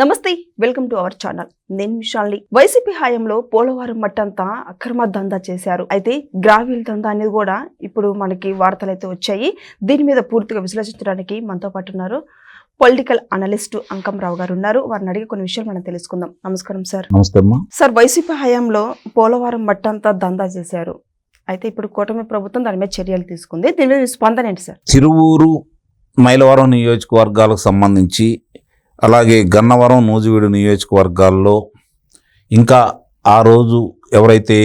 నమస్తే welcome to our channel. నేను విశాల్ని. YCP హయాంలో పోలవరం మట్టంతా అక్రమ దందా చేశారు. అయితే గ్రావీల్ దందా అనేది కూడా ఇప్పుడు మనకి వార్తలు అయితే వచ్చాయి. దీని మీద పూర్తిగా విశ్లేషించడానికి మనతో పాటు ఉన్నారు పొలిటికల్ అనలిస్ట్ అంకంరావు గారు ఉన్నారు. వారిని అడిగి కొన్ని విషయాలు మనం తెలుసుకుందాం. నమస్కారం సార్. సార్ వైసీపీ హయాంలో పోలవరం మట్టంతా దందా చేశారు. అయితే ఇప్పుడు కూటమి ప్రభుత్వం దాని మీద చర్యలు తీసుకుంది. దీని మీద స్పందన ఏంటి సార్? తిరువూరు మైలవరం నియోజకవర్గాలకు సంబంధించి అలాగే గన్నవరం నూజివీడు నియోజకవర్గాల్లో ఇంకా ఆ రోజు ఎవరైతే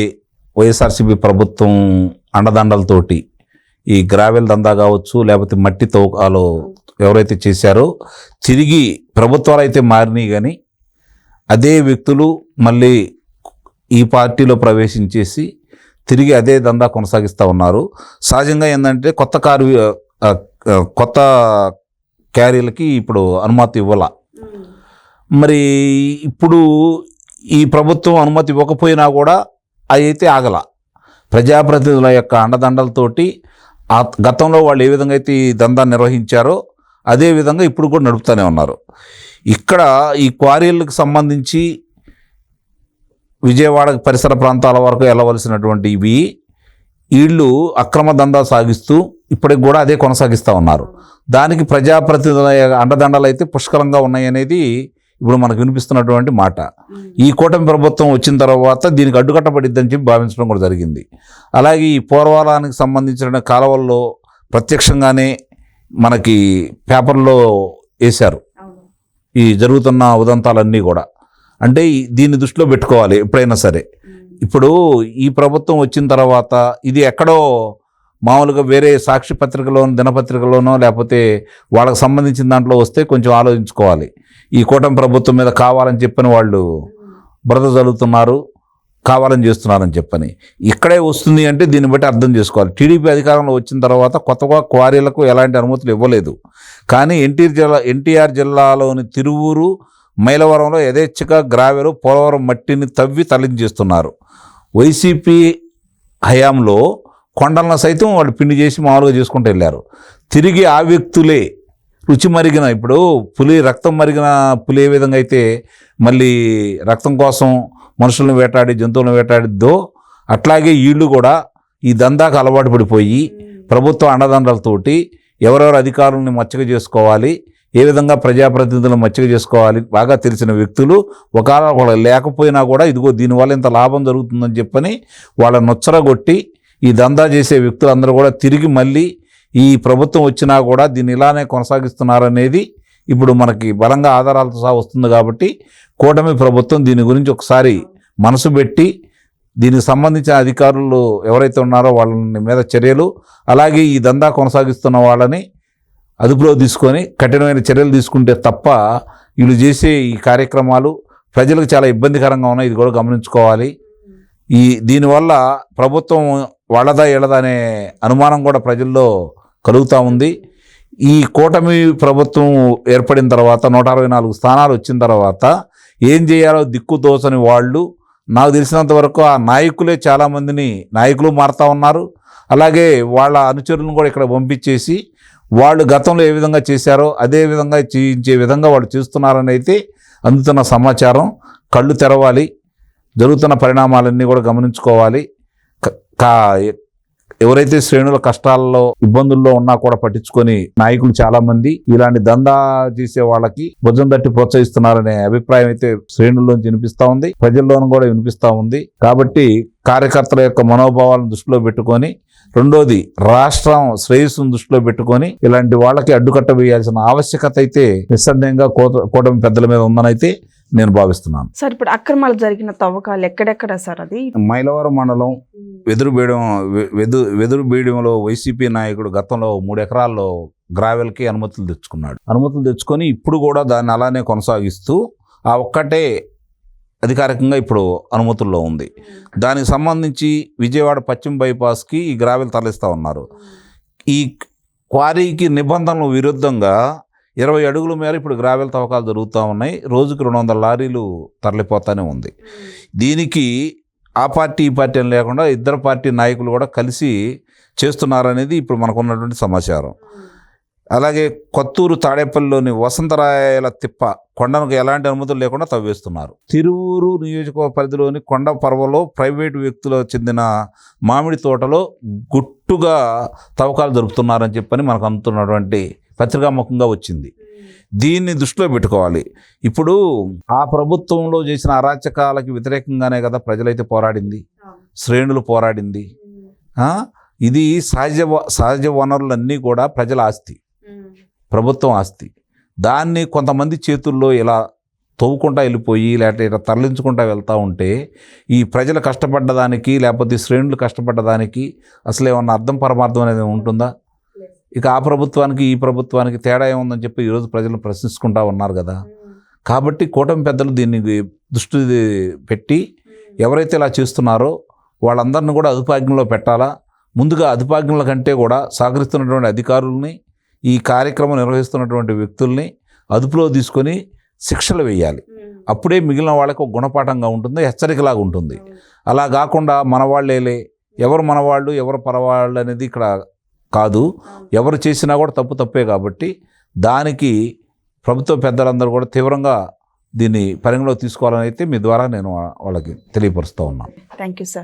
వైఎస్ఆర్సీపీ ప్రభుత్వం అండదండలతోటి ఈ గ్రావెల్ దందా కావచ్చు లేకపోతే మట్టి తవ్వకాలు ఎవరైతే చేశారో తిరిగి ప్రభుత్వాలు అయితే మారినాయి కానీ అదే వ్యక్తులు మళ్ళీ ఈ పార్టీలో ప్రవేశించేసి తిరిగి అదే దందా కొనసాగిస్తూ ఉన్నారు. సహజంగా ఏంటంటే కొత్త కారు కొత్త క్యారీలకి ఇప్పుడు అనుమతి ఇవ్వాల. మరి ఇప్పుడు ఈ ప్రభుత్వం అనుమతి ఇవ్వకపోయినా కూడా అవి అయితే ఆగల. ప్రజాప్రతినిధుల యొక్క అండదండలతోటి ఆ గతంలో వాళ్ళు ఏ విధంగా అయితే ఈ దందా నిర్వహించారో అదే విధంగా ఇప్పుడు కూడా నడుపుతూనే ఉన్నారు. ఇక్కడ ఈ క్వారీలకు సంబంధించి విజయవాడ పరిసర ప్రాంతాల వరకు వెళ్ళవలసినటువంటి ఇవి వీళ్ళు అక్రమ దందా సాగిస్తూ ఇప్పటికి కూడా అదే కొనసాగిస్తూ ఉన్నారు. దానికి ప్రజాప్రతినిధుల అండదండలు అయితే పుష్కలంగా ఉన్నాయనేది ఇప్పుడు మనకు వినిపిస్తున్నటువంటి మాట. ఈ కూటమి ప్రభుత్వం వచ్చిన తర్వాత దీనికి అడ్డుకట్టబడిద్దని చెప్పి భావించడం కూడా జరిగింది. అలాగే ఈ పోర్వాలానికి సంబంధించిన కాలువల్లో ప్రత్యక్షంగానే మనకి పేపర్లో వేశారు. ఈ జరుగుతున్న ఉదంతాలన్నీ కూడా. అంటే దీన్ని దృష్టిలో పెట్టుకోవాలి ఎప్పుడైనా సరే. ఇప్పుడు ఈ ప్రభుత్వం వచ్చిన తర్వాత ఇది ఎక్కడో మామూలుగా వేరే సాక్షి పత్రికలోనో దినపత్రికలోనో లేకపోతే వాళ్ళకి సంబంధించిన దాంట్లో వస్తే కొంచెం ఆలోచించుకోవాలి. ఈ కూటమి ప్రభుత్వం మీద కావాలని చెప్పిన వాళ్ళు బ్రత జరుగుతున్నారు కావాలని చేస్తున్నారని చెప్పని. ఇక్కడే వస్తుంది అంటే దీన్ని బట్టి అర్థం చేసుకోవాలి. టీడీపీ అధికారంలో వచ్చిన తర్వాత కొత్తగా క్వారీలకు ఎలాంటి అనుమతులు ఇవ్వలేదు. కానీ ఎన్టీఆర్ జిల్లా ఎన్టీఆర్ జిల్లాలోని తిరువూరు మైలవరంలో యథేచ్ఛగా గ్రావెలు పోలవరం మట్టిని తవ్వి తరలించేస్తున్నారు. వైసీపీ హయాంలో కొండలను సైతం వాళ్ళు పిండి చేసి మామూలుగా చేసుకుంటూ వెళ్ళారు. తిరిగి ఆ వ్యక్తులే రుచి మరిగిన ఇప్పుడు పులి రక్తం మరిగిన పులి ఏ విధంగా అయితే మళ్ళీ రక్తం కోసం మనుషులను వేటాడి జంతువులను వేటాడిద్దో అట్లాగే వీళ్ళు కూడా ఈ దందాకు అలవాటు పడిపోయి ప్రభుత్వ అండదండలతోటి ఎవరెవరు అధికారులను మచ్చక చేసుకోవాలి ఏ విధంగా ప్రజాప్రతినిధులను మచ్చిక చేసుకోవాలి బాగా తెలిసిన వ్యక్తులు ఒకవేళ లేకపోయినా కూడా ఇదిగో దీనివల్ల ఇంత లాభం జరుగుతుందని చెప్పని వాళ్ళ నొచ్చరగొట్టి ఈ దందా చేసే వ్యక్తులందరూ కూడా తిరిగి మళ్ళీ ఈ ప్రభుత్వం వచ్చినా కూడా దీన్ని ఇలానే కొనసాగిస్తున్నారనేది ఇప్పుడు మనకి బలంగా ఆధారాలతో సహా వస్తుంది కాబట్టి కూటమి ప్రభుత్వం దీని గురించి ఒకసారి మనసు పెట్టి దీనికి సంబంధించిన అధికారులు ఎవరైతే ఉన్నారో వాళ్ళ మీద చర్యలు అలాగే ఈ దందా కొనసాగిస్తున్న వాళ్ళని అదుపులో తీసుకొని కఠినమైన చర్యలు తీసుకుంటే తప్ప వీళ్ళు చేసే ఈ కార్యక్రమాలు ప్రజలకు చాలా ఇబ్బందికరంగా ఉన్నాయి. ఇది కూడా గమనించుకోవాలి. ఈ దీనివల్ల ప్రభుత్వం వాళ్ళదా వీళ్ళదా అనే అనుమానం కూడా ప్రజల్లో కలుగుతూ ఉంది. ఈ కూటమి ప్రభుత్వం ఏర్పడిన తర్వాత నూట అరవై నాలుగు స్థానాలు వచ్చిన తర్వాత ఏం చేయాలో దిక్కు తోచని వాళ్ళు నాకు తెలిసినంత వరకు ఆ నాయకులే చాలామందిని నాయకులు మారుతూ ఉన్నారు. అలాగే వాళ్ళ అనుచరులను కూడా ఇక్కడ పంపించేసి వాళ్ళు గతంలో ఏ విధంగా చేశారో అదే విధంగా చేయించే విధంగా వాళ్ళు చేస్తున్నారని అయితే అందుతున్న సమాచారం కళ్ళు తెరవాలి. జరుగుతున్న పరిణామాలన్నీ కూడా గమనించుకోవాలి. కా ఎవరైతే శ్రేణుల కష్టాల్లో ఇబ్బందుల్లో ఉన్నా కూడా పట్టించుకొని నాయకులు చాలా మంది ఇలాంటి దందా చేసే వాళ్ళకి భుజం తట్టి ప్రోత్సహిస్తున్నారనే అభిప్రాయం అయితే శ్రేణుల్లోంచి వినిపిస్తా ఉంది. ప్రజల్లోనూ కూడా వినిపిస్తా ఉంది. కాబట్టి కార్యకర్తల యొక్క మనోభావాలను దృష్టిలో పెట్టుకొని రెండోది రాష్ట్రం శ్రేయస్సును దృష్టిలో పెట్టుకొని ఇలాంటి వాళ్ళకి అడ్డుకట్ట వేయాల్సిన ఆవశ్యకత అయితే నిస్సందేహంగా కూటమి పెద్దల మీద ఉందనైతే నేను భావిస్తున్నాను. సార్ ఇప్పుడు అక్రమాలు జరిగిన తవ్వకాలు ఎక్కడెక్కడ సార్ అది? మైలవరం మండలం వెదురుబీడం వెదు వెదురుబీడంలో వైసీపీ నాయకుడు గతంలో మూడు ఎకరాల్లో గ్రావెల్కి అనుమతులు తెచ్చుకున్నాడు. అనుమతులు తెచ్చుకొని ఇప్పుడు కూడా దాన్ని అలానే కొనసాగిస్తూ ఆ ఒక్కటే అధికారికంగా ఇప్పుడు అనుమతుల్లో ఉంది. దానికి సంబంధించి విజయవాడ పశ్చిమ బైపాస్కి ఈ గ్రావెల్ తరలిస్తూ ఉన్నారు. ఈ క్వారీకి నిబంధనలు విరుద్ధంగా ఇరవై అడుగుల మేర ఇప్పుడు గ్రావెల్ తవ్వకాలు జరుగుతూ ఉన్నాయి. రోజుకి రెండు వందల లారీలు తరలిపోతానే ఉంది. దీనికి ఆ పార్టీ ఈ పార్టీ అని లేకుండా ఇద్దరు పార్టీ నాయకులు కూడా కలిసి చేస్తున్నారనేది ఇప్పుడు మనకు ఉన్నటువంటి సమాచారం అలాగే కొత్తూరు తాడేపల్లిలోని వసంతరాయల తిప్ప కొండకు ఎలాంటి అనుమతులు లేకుండా తవ్వేస్తున్నారు. తిరువురు నియోజకవర్గ పరిధిలోని కొండ పర్వలో ప్రైవేటు వ్యక్తులకు చెందిన మామిడి తోటలో గుట్టుగా తవ్వకాలు జరుపుతున్నారని చెప్పని మనకు అందుతున్నటువంటి పత్రికాముఖంగా వచ్చింది. దీన్ని దృష్టిలో పెట్టుకోవాలి. ఇప్పుడు ఆ ప్రభుత్వంలో చేసిన అరాచకాలకి వ్యతిరేకంగానే కదా ప్రజలైతే పోరాడింది. శ్రేణులు పోరాడింది. ఇది సహజ సహజ వనరులన్నీ కూడా ప్రజల ఆస్తి. ప్రభుత్వం ఆస్తి. దాన్ని కొంతమంది చేతుల్లో ఇలా తవ్వుకుంటా వెళ్ళిపోయి లేకపోతే ఇలా తరలించుకుంటా వెళ్తూ ఉంటే ఈ ప్రజలు కష్టపడ్డదానికి లేకపోతే శ్రేణులు కష్టపడ్డదానికి అసలు ఏమన్నా అర్థం పరమార్థం అనేది ఉంటుందా? ఇక ఆ ప్రభుత్వానికి ఈ ప్రభుత్వానికి తేడా ఏముందని చెప్పి ఈరోజు ప్రజలు ప్రశ్నించుకుంటా ఉన్నారు కదా. కాబట్టి కూటమి పెద్దలు దీన్ని దృష్టి పెట్టి ఎవరైతే ఇలా చేస్తున్నారో వాళ్ళందరిని కూడా అదుపాజ్ఞంలో పెట్టాలా? ముందుగా అదుపాజ్ఞల కంటే కూడా సహకరిస్తున్నటువంటి అధికారుల్ని ఈ కార్యక్రమం నిర్వహిస్తున్నటువంటి వ్యక్తుల్ని అదుపులో తీసుకొని శిక్షలు వేయాలి. అప్పుడే మిగిలిన వాళ్ళకి ఒక గుణపాఠంగా ఉంటుంది హెచ్చరికలాగా ఉంటుంది. అలా కాకుండా మనవాళ్ళేలే ఎవరు మనవాళ్ళు ఎవరు పరవాళ్ళు అనేది ఇక్కడ కాదు. ఎవరు చేసినా కూడా తప్పు తప్పే కాబట్టి దానికి ప్రభుత్వ పెద్దలందరూ కూడా తీవ్రంగా దీన్ని పరిగణలో తీసుకోవాలని అయితే మీ ద్వారా నేను వాళ్ళకి తెలియపరుస్తూ ఉన్నాను థ్యాంక్ యూ సార్